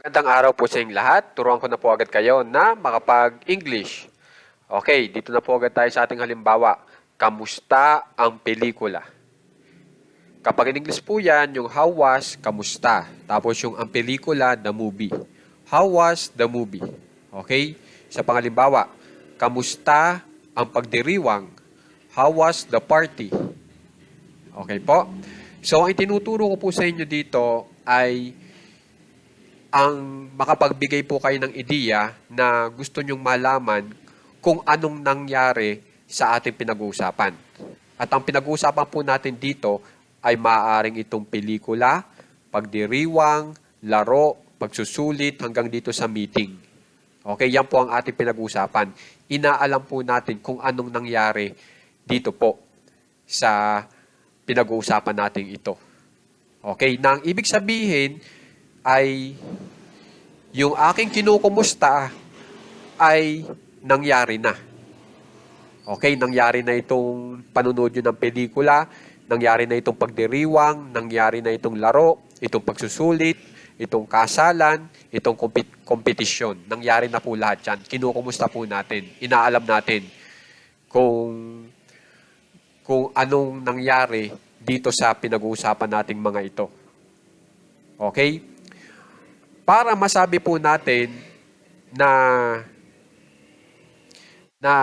Magandang araw po sa inyong lahat. Turuan ko na po agad kayo na makapag-English. Okay, dito na po agad tayo sa ating halimbawa. Kamusta ang pelikula? Kapag in English po yan, yung how was, kamusta. Tapos yung ang pelikula, the movie. How was the movie? Okay? Sa pangalimbawa, kamusta ang pagdiriwang? How was the party? Okay po? So, ang itinuturo ko po sa inyo dito ay ang makapagbigay po kayo ng ideya na gusto nyong malaman kung anong nangyari sa ating pinag-uusapan. At ang pinag-uusapan po natin dito ay maaaring itong pelikula, pagdiriwang, laro, pagsusulit hanggang dito sa meeting. Okay, yan po ang ating pinag-uusapan. Inaalam po natin kung anong nangyari dito po sa pinag-uusapan natin ito. Okay, na ang ibig sabihin ay yung aking kinukumusta ay nangyari na. Okay, nangyari na itong panunood nyo ng pelikula, nangyari na itong pagdiriwang, nangyari na itong laro, itong pagsusulit, itong kasalan, itong kompet- kompetisyon. Nangyari na po lahat yan. Kinukumusta po natin. Inaalam natin kung kung anong nangyari dito sa pinag-uusapan nating mga ito. Okay? Para masabi po natin na na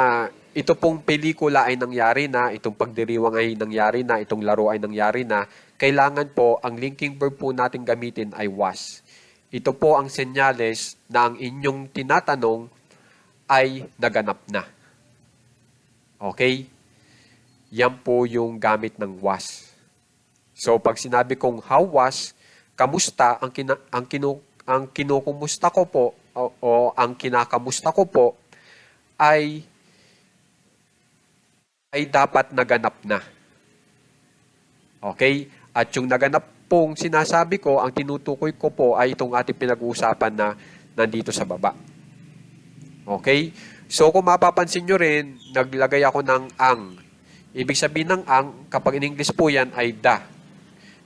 ito pong pelikula ay nangyari na, itong pagdiriwang ay nangyari na, itong laro ay nangyari na, kailangan po ang linking verb po natin gamitin ay was. Ito po ang senyales na ang inyong tinatanong ay naganap na. Okay? Yan po yung gamit ng was. So pag sinabi kong how was, kamusta ang kina, ang kinu ang kinukumusta ko po o, o ang kinakamusta ko po ay ay dapat naganap na. Okay? At yung naganap pong sinasabi ko, ang tinutukoy ko po ay itong ating pinag-uusapan na nandito sa baba. Okay? So kung mapapansin nyo rin, naglagay ako ng ang. Ibig sabihin ng ang, kapag in English po yan, ay da.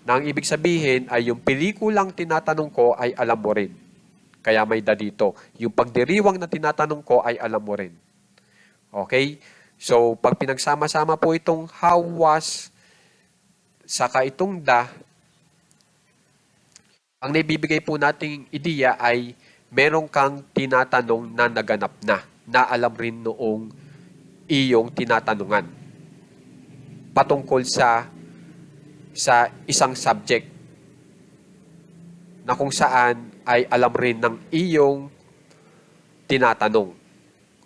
Na ang ibig sabihin ay yung pelikulang tinatanong ko ay alam mo rin. Kaya may da dito. Yung pagdiriwang na tinatanong ko ay alam mo rin. Okay? So, pag pinagsama-sama po itong how was, saka itong da, ang naibibigay po nating ideya ay meron kang tinatanong na naganap na, na alam rin noong iyong tinatanungan. Patungkol sa sa isang subject na kung saan ay alam rin ng iyong tinatanong.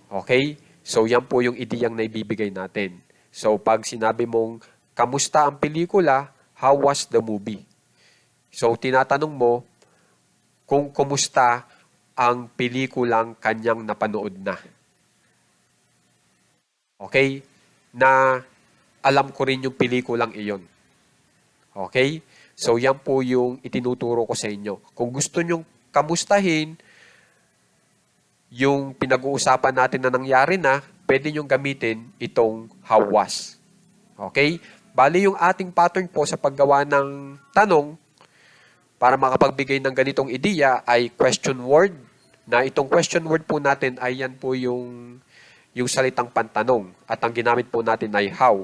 Okay? So, yan po yung ideyang naibibigay natin. So, pag sinabi mong, kamusta ang pelikula, how was the movie? So, tinatanong mo kung kumusta ang pelikulang kanyang napanood na. Okay? Na alam ko rin yung pelikulang iyon. Okay? So, yan po yung itinuturo ko sa inyo. Kung gusto nyong kamustahin yung pinag-uusapan natin na nangyari na, pwede nyong gamitin itong how was. Okay? Bali yung ating pattern po sa paggawa ng tanong para makapagbigay ng ganitong ideya ay question word na itong question word po natin ay yan po yung yung salitang pantanong at ang ginamit po natin ay how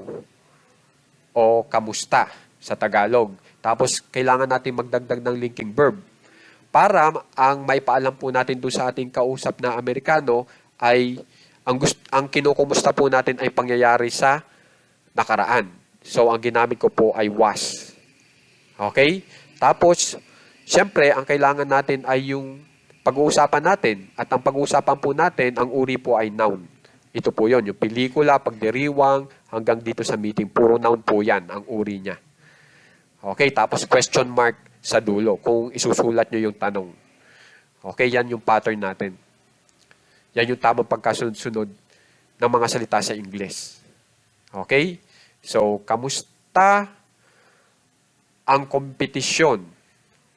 o kamusta sa Tagalog. Tapos kailangan natin magdagdag ng linking verb para ang may paalam po natin doon sa ating kausap na Amerikano ay ang gust ang kinukumusta po natin ay pangyayari sa nakaraan. So ang ginamit ko po ay was. Okay? Tapos syempre ang kailangan natin ay yung pag-uusapan natin at ang pag-uusapan po natin ang uri po ay noun. Ito po yon yung pelikula, pagdiriwang, hanggang dito sa meeting. Puro noun po yan, ang uri niya. Okay, tapos question mark sa dulo kung isusulat nyo yung tanong. Okay, yan yung pattern natin. Yan yung tamang pagkasunod-sunod ng mga salita sa English. Okay? So, kamusta ang kompetisyon?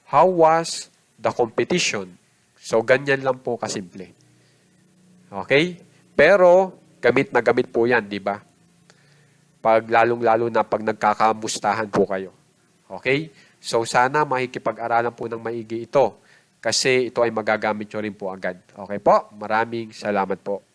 How was the competition? So, ganyan lang po kasimple. Okay? Pero, gamit na gamit po yan, di ba? Pag lalong-lalo na pag nagkakamustahan po kayo. Okay? So sana makikipag-aralan po ng maigi ito. kasi ito ay magagamit nyo rin po agad. Okay po? Maraming salamat po.